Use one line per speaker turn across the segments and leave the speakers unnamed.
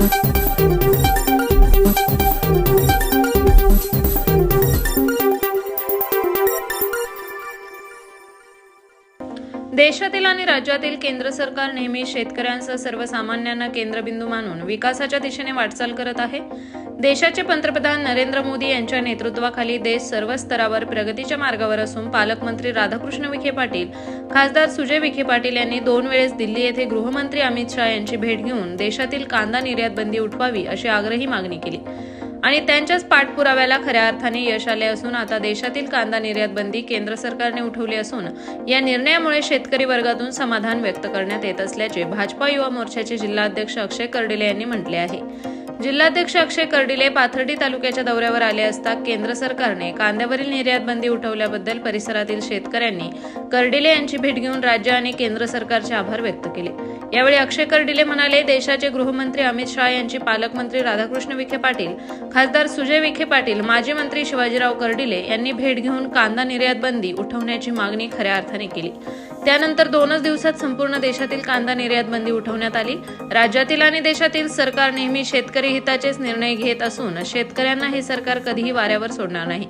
thank you देशातील आणि राज्यातील केंद्र सरकार नेहमी शेतकऱ्यांसह सर्वसामान्यांना केंद्रबिंदू मानून विकासाच्या दिशेने वाटचाल करत आहे. देशाचे पंतप्रधान नरेंद्र मोदी यांच्या नेतृत्वाखाली देश सर्व स्तरावर प्रगतीच्या मार्गावर असून पालकमंत्री राधाकृष्ण विखे पाटील खासदार सुजय विखे पाटील यांनी दोन वेळेस दिल्ली येथे गृहमंत्री अमित शहा यांची भेट घेऊन देशातील कांदा निर्यात बंदी उठवावी अशी आग्रही मागणी केली. आणि त्यांच्याच पाठपुराव्याला खऱ्या अर्थाने यश आले असून आता देशातील कांदा निर्यात बंदी केंद्र सरकारने उठवली असून या निर्णयामुळे शेतकरी वर्गातून समाधान व्यक्त करण्यात येत असल्याचे भाजपा युवा मोर्चाचे जिल्हाध्यक्ष अक्षय कर्डिले यांनी म्हटले आहे. जिल्हाध्यक्ष अक्षय कर्डिले पाथर्डी तालुक्याच्या दौऱ्यावर आले असता केंद्र सरकारने कांद्यावरील निर्यात बंदी उठवल्याबद्दल परिसरातील शेतकऱ्यांनी कर्डिले यांची भेट घेऊन राज्य आणि केंद्र सरकारचे आभार व्यक्त केले. यावेळी अक्षय कर्डिले म्हणाले देशाचे गृहमंत्री अमित शहा यांची पालकमंत्री राधाकृष्ण विखे पाटील खासदार सुजय विखे पाटील माजी मंत्री शिवाजीराव कर्डिले यांनी भेट घेऊन कांदा निर्यात बंदी उठवण्याची मागणी खऱ्या अर्थाने केली. त्यानंतर दोनच दिवसात संपूर्ण देशातील कांदा निर्यात बंदी उठवण्यात आली. राज्यातील आणि देशातील सरकार नेहमी शेतकरी हिताचेच निर्णय घेत असून शेतकऱ्यांना हे सरकार कधीही वाऱ्यावर सोडणार नाही.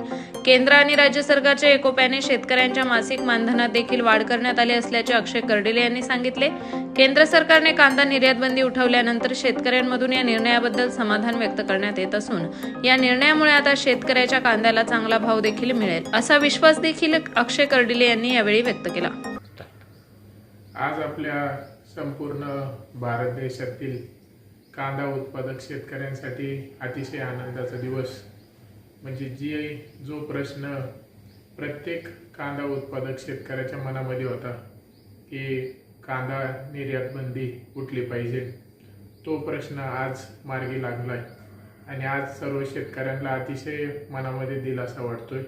केंद्र आणि राज्य सरकारच्या एकोप्याने शेतकऱ्यांच्या मासिक मानधनात देखील वाढ करण्यात आली असल्याचे अक्षय कर्डिले यांनी सांगितले. केंद्र सरकारने कांदा निर्यात बंदी उठवल्यानंतर शेतकऱ्यांमधून या निर्णयाबद्दल समाधान व्यक्त करण्यात येत असून या निर्णयामुळे आता शेतकऱ्याच्या कांद्याला चांगला भाव देखील मिळेल असा विश्वास देखील अक्षय कर्डिले यांनी यावेळी व्यक्त केला.
आज आपल्या संपूर्ण भारत देशातील कांदा उत्पादक शेतकऱ्यांसाठी अतिशय आनंदाचा दिवस. म्हणजे जी जो प्रश्न प्रत्येक कांदा उत्पादक शेतकऱ्याच्या मनामध्ये होता की कांदा निर्यात बंदी उठली पाहिजे तो प्रश्न आज मार्गी लागलाय. आणि आज सर्व शेतकऱ्यांना अतिशय मनामध्ये दिलासा वाटतोय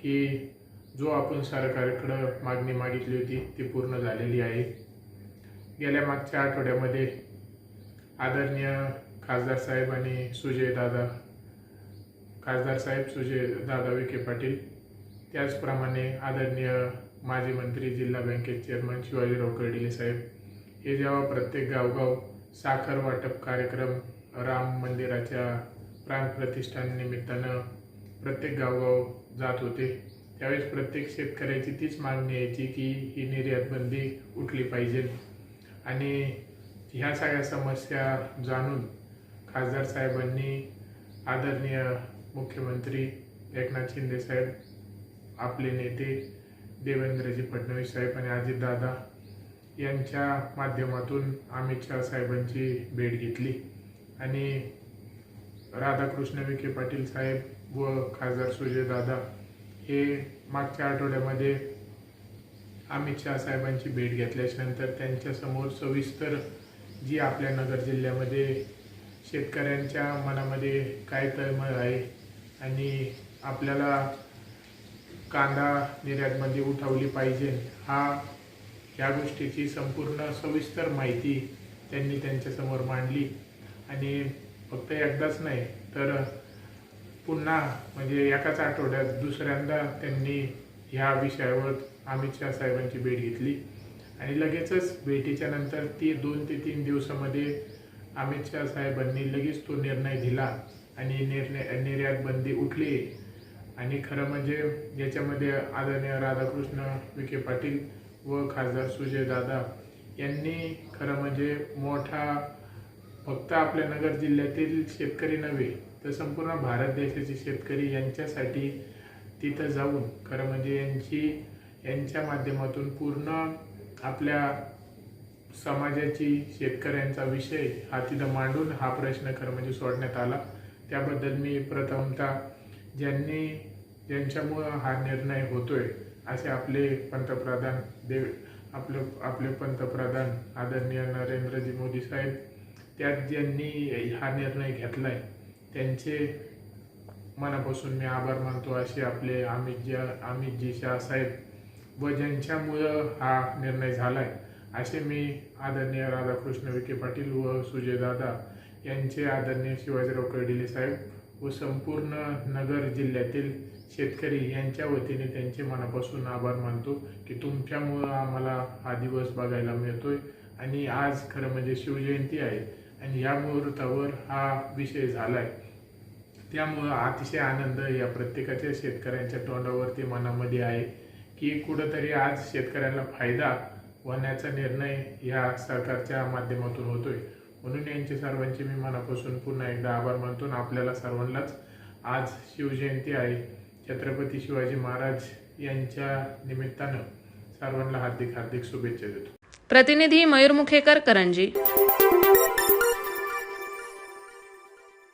की जो आपण सरकारकडं मागणी मागितली होती ती पूर्ण झालेली आहे. गेल्या मागच्या आठवड्यामध्ये आदरणीय खासदार साहेब आणि सुजय दादा खासदार साहेब सुजय दादा विखे पाटील त्याचप्रमाणे आदरणीय माजी मंत्री जिल्हा बँकेचे चेअरमन शिवाजीराव कर्डिले साहेब हे जेव्हा प्रत्येक गावगाव साखर वाटप कार्यक्रम राम मंदिराच्या प्राणप्रतिष्ठान निमित्तानं प्रत्येक गावगाव जात होते त्यावेळेस प्रत्येक शेतकऱ्याची तीच मागणी यायची की ही निर्यात बंदी उठली पाहिजे. आणि ह्या सगळ्या समस्या जाणून खासदार साहेबांनी आदरणीय मुख्यमंत्री एकनाथ शिंदे साहेब आपले नेते देवेंद्रजी फडणवीस साहेब आणि अजितदादा यांच्या माध्यमातून अमित शहा साहेबांची भेट घेतली. आणि राधाकृष्ण विखे पाटील साहेब व खासदार सुजयदादा हे मागच्या आठवड्यामध्ये अमित शहा साहेबांची भेट घेतल्याच्यानंतर त्यांच्यासमोर सविस्तर जी आपल्या नगर जिल्ह्यामध्ये शेतकऱ्यांच्या मनामध्ये काय तळमळ आहे आणि आपल्याला कांदा निर्यातमध्ये उठवली पाहिजे हा या गोष्टीची संपूर्ण सविस्तर माहिती त्यांनी त्यांच्यासमोर मांडली. आणि फक्त एकदाच नाही तर पुन्हा म्हणजे एकाच आठवड्यात दुसऱ्यांदा त्यांनी ह्या विषयावर अमित शहा साहेबांची भेट घेतली. आणि लगेचच भेटीच्या नंतर ती दोन ते तीन दिवसामध्ये अमित शहा साहेबांनी लगेच तो निर्णय दिला आणि निर्णय निर्यात बंदी उठली. आणि खरं म्हणजे याच्यामध्ये आदरणीय राधाकृष्ण विखे पाटील व खासदार सुजय दादा यांनी खरं म्हणजे मोठा फक्त आपल्या नगर जिल्ह्यातील शेतकरी नव्हे तर संपूर्ण भारत देशाचे शेतकरी यांच्यासाठी तिथं जाऊन खरं म्हणजे यांची यांच्या माध्यमातून पूर्ण आपल्या समाजाची शेतकऱ्यांचा विषय हा तिथं मांडून हा प्रश्न खरं म्हणजे सोडण्यात आला. त्याबद्दल मी प्रथमतः ज्यांनी ज्यांच्यामुळं हा निर्णय होतोय असे आपले पंतप्रधान देव आपले आपले पंतप्रधान आदरणीय नरेंद्रजी मोदी साहेब त्यात ज्यांनी हा निर्णय घेतलाय त्यांचे मनापासून मी आभार मानतो असे आपले अमितजी अमितजी शाह साहेब व ज्यांच्यामुळं हा निर्णय झालाय असे मी आदरणीय राधाकृष्ण विखे पाटील व सुजयदादा यांचे आदरणीय शिवाजीराव कर्डिले साहेब व संपूर्ण नगर जिल्ह्यातील शेतकरी यांच्या वतीने त्यांचे मनापासून आभार मानतो की तुमच्यामुळं आम्हाला हा दिवस बघायला मिळतोय आणि आज खरं म्हणजे शिवजयंती आहे. आणि या मुहूर्तावर हा विषय झालाय. त्यामुळं अतिशय आनंद या प्रत्येकाच्या शेतकऱ्यांच्या तोंडावरती मनामध्ये आहे की कुठंतरी आज शेतकऱ्याला फायदा होण्याचा निर्णय या सरकारच्या माध्यमातून होतोय. म्हणून यांचे सर्वांचे मी मनापासून पुन्हा एकदा आभार मानतो आपल्याला सर्वांनाच आज शिवजयंती आहे. छत्रपती शिवाजी महाराज यांच्या निमित्तानं सर्वांना हार्दिक हार्दिक शुभेच्छा देतो.
प्रतिनिधी मयूर मुखेकर करंजी.